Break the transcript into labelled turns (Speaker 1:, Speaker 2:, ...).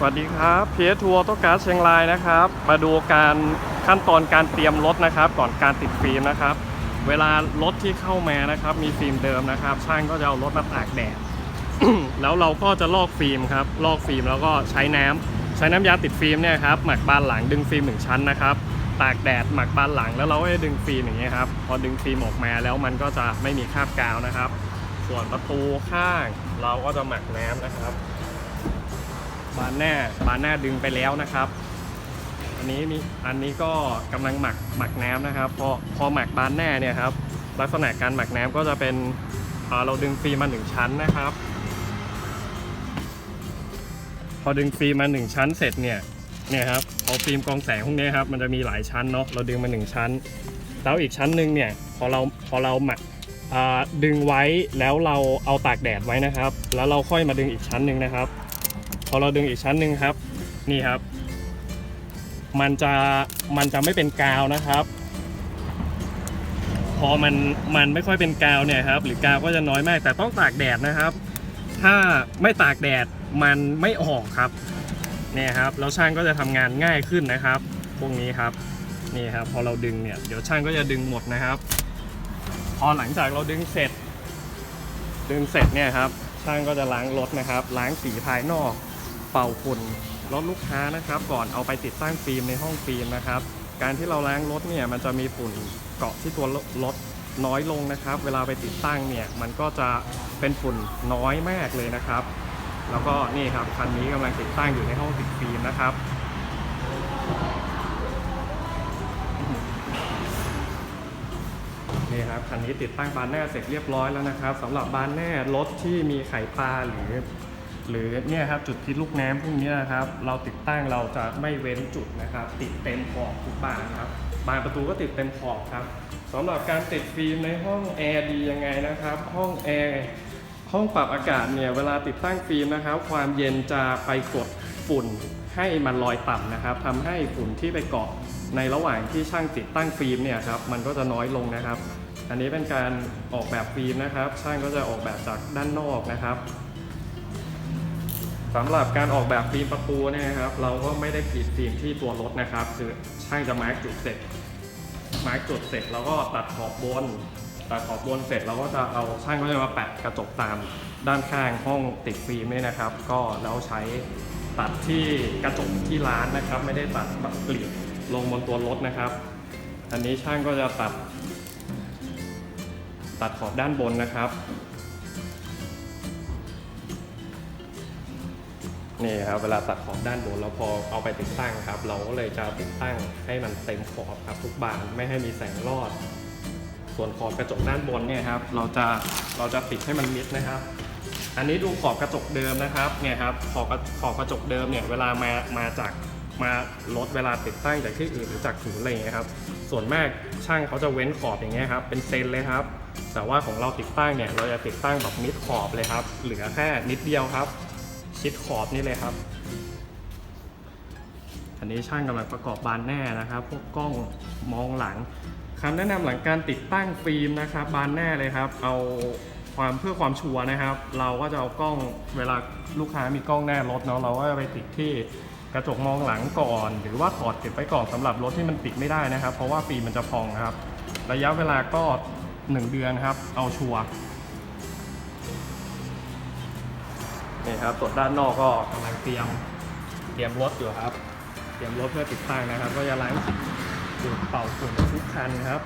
Speaker 1: สวัสดีครับเพียทัวร์โตการเชียงรายนะครับ มาดูการขั้นตอนการเตรียมรถนะครับ ก่อนการติดฟิล์มนะครับ เวลารถที่เข้ามานะครับ มีฟิล์มเดิมนะครับ ช่างก็จะเอารถมาตากแดด แล้วเราก็จะลอกฟิล์มครับ ลอกฟิล์มแล้วก็ใช้น้ำใช้น้ำยาติดฟิล์มเนี่ยครับหมักบานหลังดึงฟิล์มหนึ่งชั้นนะครับ ตากแดดหมักบานหลังแล้วเราก็จะดึงฟิล์มอย่างเงี้ยครับ พอดึงฟิล์มออกมาแล้วมันก็จะไม่มีคราบกาวนะครับ ส่วนประตูข้างเราก็จะหมักน้ำนะครับ บานหน้าบานหน้าดึงไปแล้วนะครับ อันนี้มีอันนี้ก็กำลังหมักหมักน้ำนะครับพอพอหมักบานหน้าเนี่ยครับลักษณะการหมักน้ำก็จะเป็นเราดึงฟิล์มมาหนึ่งชั้นนะครับ พอดึงฟิล์มมาหนึ่งชั้นเสร็จเนี่ยเนี่ยครับพอฟิล์มกองแสงพวกนี้ครับมันจะมีหลายชั้นเนาะเราดึงมาหนึ่งชั้น แล้วอีกชั้นหนึ่งเนี่ยพอเราพอเราหมักดึงไว้แล้วเราเอาตากแดดไว้นะครับ แล้วเราค่อยมาดึงอีกชั้นหนึ่งนะครับ พอเราดึงอีกชั้นหนึ่งครับ นี่ครับ มันจะมันจะไม่เป็นกาวนะครับ พอมันมันไม่ค่อยเป็นกาวเนี่ยครับ หรือกาวก็จะน้อยมาก แต่ต้องตากแดดนะครับ ถ้าไม่ตากแดดมันไม่ออกครับเนี่ยครับแล้วช่างก็จะทำงานง่ายขึ้นนะครับพวกนี้ครับนี่ครับพอเราดึงเนี่ยเดี๋ยวช่างก็จะดึงหมดนะครับ พอหลังจากเราดึงเสร็จ ดึงเสร็จเนี่ยครับช่างก็จะล้างรถนะครับ ล้างสีภายนอก เป่าฝุ่นรถลูกค้านะครับ ก่อนเอาไปติดตั้งฟิล์มในห้องฟิล์มนะครับ การที่เราล้างรถเนี่ยมันจะมีฝุ่นเกาะที่ตัวรถน้อยลงนะครับ เวลาไปติดตั้งเนี่ยมันก็จะเป็นฝุ่นน้อยมากเลยนะครับ แล้วก็นี่ครับคันนี้กำลังติดตั้งอยู่ในห้องติดฟิล์มนะครับนี่ครับคันนี้ติดตั้งบานหน้าเสร็จเรียบร้อยแล้วนะครับสำหรับบานหน้ารถที่มีไข่ปลาหรือ หรือเนี่ยครับจุดพิษลูกน้ำพวกนี้นะครับ เราติดตั้งเราจะไม่เว้นจุดนะครับ ติดเต็มขอบทุกบานครับบานประตูก็ติดเต็มขอบครับสำหรับการติดฟิล์มในห้องแอร์ดียังไงนะครับ ห้องแอร์ห้องปรับอากาศเนี่ยเวลาติดตั้งฟิล์มนะครับ ความเย็นจะไปกดฝุ่นให้มันลอยต่ำนะครับทำให้ฝุ่นที่ไปเกาะในระหว่างที่ช่างติดตั้งฟิล์มเนี่ยครับมันก็จะน้อยลงนะครับ อันนี้เป็นการออกแบบฟิล์มนะครับ ช่างก็จะออกแบบจากด้านนอกนะครับ สำหรับการออกแบบฟิล์มประตูเนี่ยนะครับ เราก็ไม่ได้ขีดฟิล์มที่ตัวรถนะครับ คือช่างจะมาร์กจุดเสร็จมาร์กจุดเสร็จแล้วก็ตัดขอบบนตัดขอบบนเสร็จเราก็จะเอาช่างก็จะมาแปะกระจกตามด้านข้างห้องติดฟิล์มเนี่ยนะครับ ก็แล้วใช้ตัดที่กระจกที่ร้านนะครับ ไม่ได้ตัดแบบกลีบลงบนตัวรถนะครับ อันนี้ช่างก็จะตัด ตัดขอบด้านบนนะครับ นี่ครับเวลาตัดขอบด้านบนเราพอเอาไปติดตั้งครับ เราก็เลยจะติดตั้งให้มันเต็มขอบครับทุกบานไม่ให้มีแสงรอด ส่วนขอบกระจกด้านบนเนี่ยครับเราจะเราจะติดให้มันมิดนะครับ อันนี้ดูขอบกระจกเดิมนะครับเนี่ยครับขอบขอบกระจกเดิมเนี่ยเวลามามาจากมารถเวลาติดตั้งจากที่อื่นหรือจากศูนย์อะไรอย่างเงี้ยครับ ส่วนมากช่างเขาจะเว้นขอบอย่างเงี้ยครับเป็นเซนเลยครับ แต่ว่าของเราติดตั้งเนี่ยเราจะติดตั้งแบบมิดขอบเลยครับ เหลือแค่นิดเดียวครับ ชิดขอบนี่เลยครับ อันนี้ช่างกำลังประกอบบานหน้านะครับ พวกกล้องมองหลังคำแนะนำหลังการติดตั้งฟิล์มนะครับ บานหน้าเลยครับ เอาความเพื่อความชัวร์นะครับ เราก็จะเอากล้องเวลาลูกค้ามีกล้องหน้ารถเนาะเราก็จะไปติดที่กระจกมองหลังก่อน หรือว่าถอดเก็บไว้ก่อนสำหรับรถที่มันติดไม่ได้นะครับ เพราะว่าฟิล์มมันจะพองครับ ระยะเวลาก็ 1 เดือนครับ เอาชัวร์ ครับ ส่วนด้านนอกก็กำลังเตรียมเตรียมรถอยู่ครับ เตรียมรถเพื่อติดตั้งนะครับ ก็จะล้างดูดเป่าฝุ่นทุกคันครับ